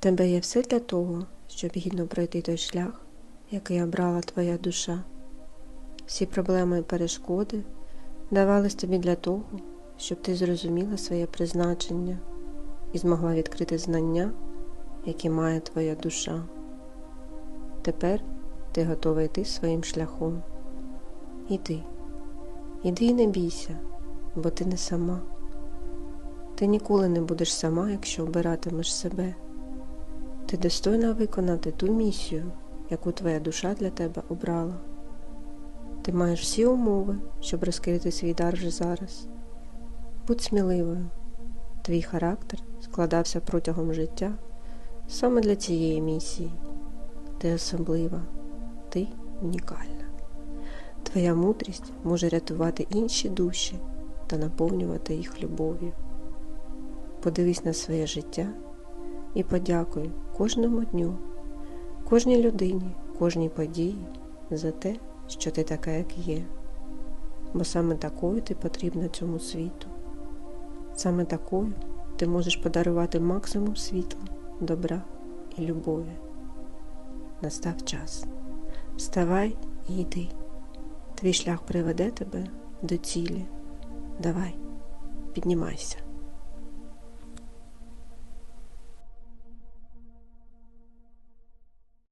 Тебе є все для того, щоб гідно пройти той шлях, який обрала твоя душа. Всі проблеми і перешкоди давались тобі для того, щоб ти зрозуміла своє призначення і змогла відкрити знання, які має твоя душа. Тепер ти готова йти своїм шляхом. Іди, іди і не бійся, бо ти не сама. Ти ніколи не будеш сама, якщо обиратимеш себе. Ти достойна виконати ту місію, яку твоя душа для тебе обрала. Ти маєш всі умови, щоб розкрити свій дар вже зараз. Будь сміливою. Твій характер складався протягом життя саме для цієї місії. Ти особлива, ти унікальна. Твоя мудрість може рятувати інші душі та наповнювати їх любов'ю. Подивись на своє життя і подякуй кожному дню, кожній людині, кожній події за те, що ти така, як є. Бо саме такою ти потрібна цьому світу. Саме такою ти можеш подарувати максимум світла, добра і любові. Настав час. Вставай і йди. Твій шлях приведе тебе до цілі. Давай, піднімайся.